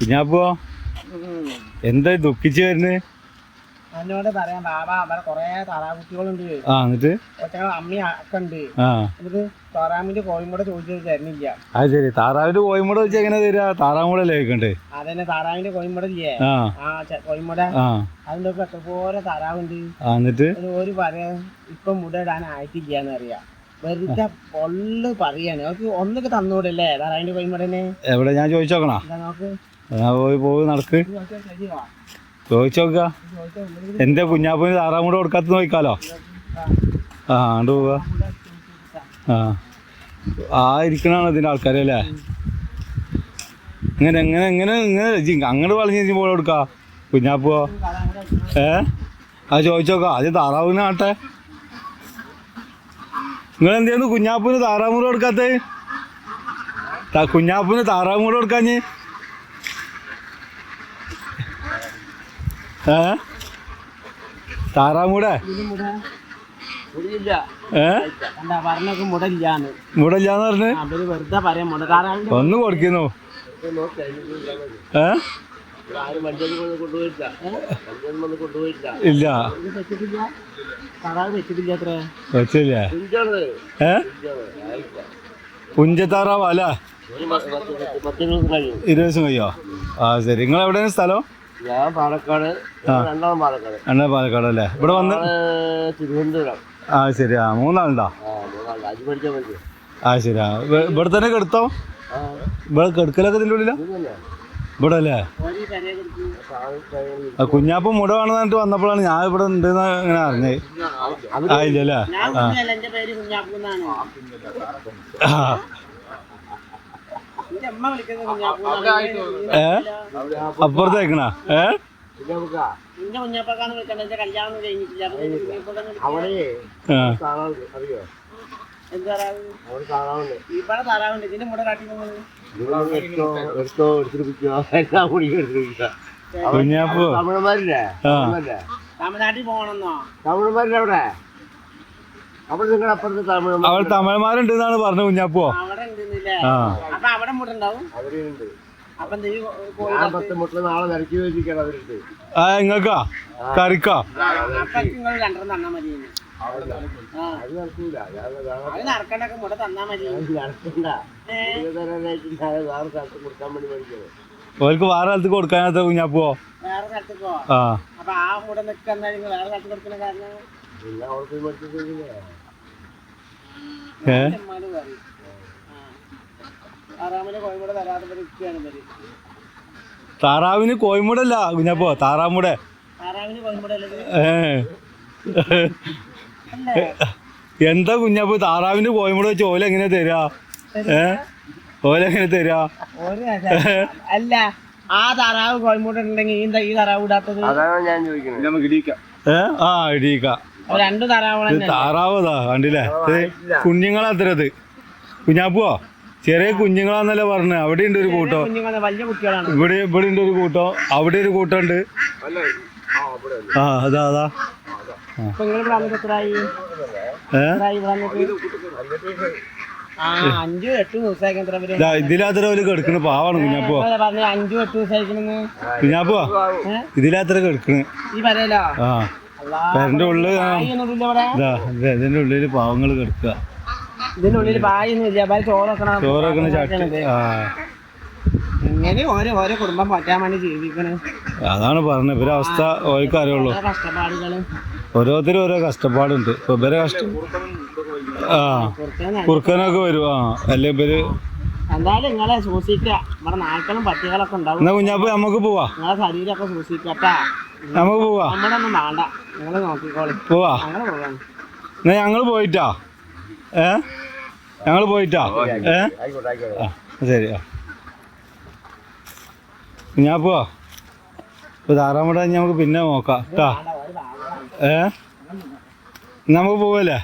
കുഞ്ഞാപ്പോ എന്താ ദുഃഖിച്ചു വരുന്നത് എന്നോട് പറയാം. ബാബ അവിടെ കൊറേ താറാകുട്ടികളുണ്ട്. ആ എന്നിട്ട്? അമ്മി ആ. എന്നിട്ട് താറാമിന്റെ കോഴിമൂടെ ചോദിച്ചത് തരുന്നില്ല. അത് ശരി. താറാവിന്റെ കോഴിമൂടെ വെച്ച് എങ്ങനെ തരാ? താറാമൂടെ വെക്കണ്ടേ അതന്നെ താറാവിന്റെ കോഴിമൂടെ ഇല്ലേ? ആ. കോഴിമൂടെ. അതിന്റെ ഒക്കെ എത്രപോലെ താറാവുണ്ട്. എന്നിട്ട്? ഒരു പറയാ ഇപ്പൊ മുട ഇടാൻ ആയിട്ടില്ലാന്ന് അറിയാം. വെറുതെ പൊള്ളു പറയാണ്. അവർക്ക് ഒന്നൊക്കെ തന്നൂടല്ലേ താറാവിന്റെ കോഴിമൂടനെ? എവിടെ? ഞാൻ ചോദിച്ചോക്കണോ? നോക്ക്? പോയി പോയി നടക്ക്. ചോദിച്ചു നോക്ക ഇത് എന്റെ കുഞ്ഞാപ്പിന് താറാമുട കൊടുക്കാത്ത നോക്കാലോ ആ, ആണ്ട് പോവുക ആ. ആ ഇരിക്കണാണ് ഇതിന്റെ ആൾക്കാരല്ലേ ഇങ്ങനെ എങ്ങനെ എങ്ങനെ ഇങ്ങനെ അങ്ങോട്ട് വളഞ്ഞ് പോലെ കൊടുക്ക. കുഞ്ഞാപ്പോ? ഏ? അത് ചോദിച്ചോക്കാം. ആദ്യം താറാവിന് ആട്ടെ. നിങ്ങൾ എന്തെയ്യുന്നു കുഞ്ഞാപ്പിന് താറാമൂട് കൊടുക്കാത്ത? കുഞ്ഞാപ്പിന് താറാമൂട് കൊടുക്കാഞ്ഞ് ഏ താറാമൂടെ ഇതിന് മുട മുടിയില്ല ഏ എന്താ പറഞ്ഞൊക്കെ മുട ഇല്ലാന്ന് മുടില്ലാന്ന് പറഞ്ഞ്? ഒന്ന് കൊടുക്കുന്നു. ഇല്ല. വെച്ചില്ല. പുഞ്ചത്താറാവா അല്ല? ഇരുപത് ദിവസം കഴിയോ? ആ ശരി. നിങ്ങൾ എവിടെയാണ് സ്ഥലം? ഞാൻ പാലക്കാട്. രണ്ടാം പാലക്കാട്. രണ്ടാം പാലക്കാട് അല്ലേ? ഇവിടെ വന്ന്? തിരുവനന്തപുരം. ആ ശരി. ആ മൂന്നാളുണ്ടോ? ആ ശരി. ആ ഇവ- ഇവിടെ തന്നെ കെടുത്തോ? ഇവിടെ കെടുക്കലൊക്കെ ഇതിന്റെ ഉള്ളിലാ? ഇവിടെ അല്ലേ? ആ കുഞ്ഞാപ്പം മുട പറഞ്ഞിട്ട് വന്നപ്പോഴാണ് ഞാൻ ഇവിടെ ഉണ്ട് ഇങ്ങനെ അറിഞ്ഞത്. ആ ഇല്ല. അല്ലേ? ആ എന്റെ പേര് കുഞ്ഞാപ്പൂന്നാണ് ആ. എന്റെ അമ്മ വിളിക്കുന്നത് കുഞ്ഞാപ്പൂന്നാണ് ഏ അപ്പുറത്തേക്കണ? ഏ? എന്റെ കുഞ്ഞാപ്പക്കാന്ന് വിളിക്കണ്ട എന്റെ കല്യാണം കഴിഞ്ഞിട്ടില്ല. അറിയോ? എന്ത് താറാവ്? ഇവിടെ താറാവുണ്ട്. ഇതിന്റെ മുട കാട്ടി പോകുന്നത് കുഞ്ഞാപ്പോ. തമിഴന്മാരില്ലേ? ആ. തമിഴ്നാട്ടിൽ പോകണമെന്നോ? തമിഴന്മാരില്ലേ അവിടെ? അവിടെ നിങ്ങൾ അപ്പുറത്ത് തമിഴന്മാർ അവൾ തമിഴന്മാരുണ്ട് എന്നാണ് പറഞ്ഞു കുഞ്ഞാപ്പോ. അവിടെ ഉണ്ടെന്നില്ലേ? അവിടെ അവരുണ്ട്. ഇങ്ങക്കാ? കറിക്കാ? ഏ, ഓർക്ക് വേറെ സ്ഥലത്ത് കൊടുക്കാനത്ത കുഞ്ഞാപ്പോ ആ. അപ്പൊ ആ മുട നിൽക്കുന്ന നിങ്ങൾ വേറെ സ്ഥലത്ത് കൊടുക്കുന്ന കാരണം പിന്നെ അവിടെ പോയി മേടിച്ചിട്ടില്ലേ ഏ പറയും കോഴിമുട തരാതെ ഇരിക്കുകയാണ് ഇവർ. താറാവിന് കോഴിമുടല്ല കുഞ്ഞപ്പോ താറാമുടെ. കോഴിമുട എന്താ കുഞ്ഞപ്പോ താറാവിന് കോഴിമുട വെച്ച് ഓല എങ്ങനെ തരാ? ഏ? ഓല എങ്ങനെ തരാ? അല്ല ആ താറാവ് കോഴിമുട ഉണ്ടെങ്കിൽ ഈ എന്താ ഈ താറാവ് ഇടാത്തത്? അതാണ് ഞാൻ ചോദിക്കുന്നത് ഏ? ആ ഇടീക്ക രണ്ടു താറാവ് താറാവതാ കണ്ടില്ലേ? കുഞ്ഞുങ്ങളത്രത് കുഞ്ഞാപ്പോ ചെറിയ കുഞ്ഞുങ്ങളാന്നല്ലേ പറഞ്ഞത് അവിടെ ഉണ്ട് ഒരു കൂട്ടോ. കുഞ്ഞുങ്ങൾ വലിയ കുട്ടികളാണ്. ഇവിടെ ഇവിടെ ഉണ്ട് ഒരു കൂട്ടോ. അവിടെ ഒരു കൂട്ടമുണ്ട്. ആ അതാ അതാ. ഇതിലാത്ര ഒരു കിടക്കണ്. പാവാണ് കുഞ്ഞാപ്പോ പറഞ്ഞു അഞ്ചു എട്ട് കുഞ്ഞാപ്പോ ഇതിലാത്ര കിടക്കണ്. ആ. പെരന്റെ ഇത് ഇതിന്റെ ഉള്ളിൽ പാവങ്ങൾ കിടക്കുക ഇല്ല. ചോറൊക്കെ ഇങ്ങനെ ഓരോ ഓരോ കുടുംബം പറ്റാൻ വേണ്ടി ജീവിക്കണ്. അതാണ് പറഞ്ഞത്. ഇവരെ അവസ്ഥ ഓർക്ക് അറിയുള്ളൂ ഓരോ കഷ്ടപ്പാടുകൾ. ഓരോരുത്തരും ഓരോ കഷ്ടപ്പാടുണ്ട്. ഇപ്പൊ ഇവരെ കഷ്ട ആ കുറുക്കനൊക്കെ വരും. ആ അല്ലെ ഇവർ? എന്തായാലും നിങ്ങളെ സൂക്ഷിക്കുക. നമ്മുടെ നായ്ക്കളും പട്ടികളൊക്കെ ഉണ്ടാവും. എന്നാ കുഞ്ഞാപ്പ നമുക്ക് പോവാ. നിങ്ങളെ ശരീരമൊക്കെ സൂക്ഷിക്കട്ടാ നമുക്ക് പോവാ. വേണ്ട. നിങ്ങൾ നോക്കിക്കോളൂ. പോവാ. ഞങ്ങൾ പോവാ എന്നാ ഞങ്ങൾ പോയിട്ടാ? ഏ? ഞങ്ങൾ പോയിട്ടാ? ഏ? ആ ശരി ആ. ഞാൻ പോവാ? ഇപ്പൊ താറാമുട നമുക്ക് പിന്നെ നോക്കാം കേട്ടാ ഏ? നമുക്ക് പോവല്ലേ?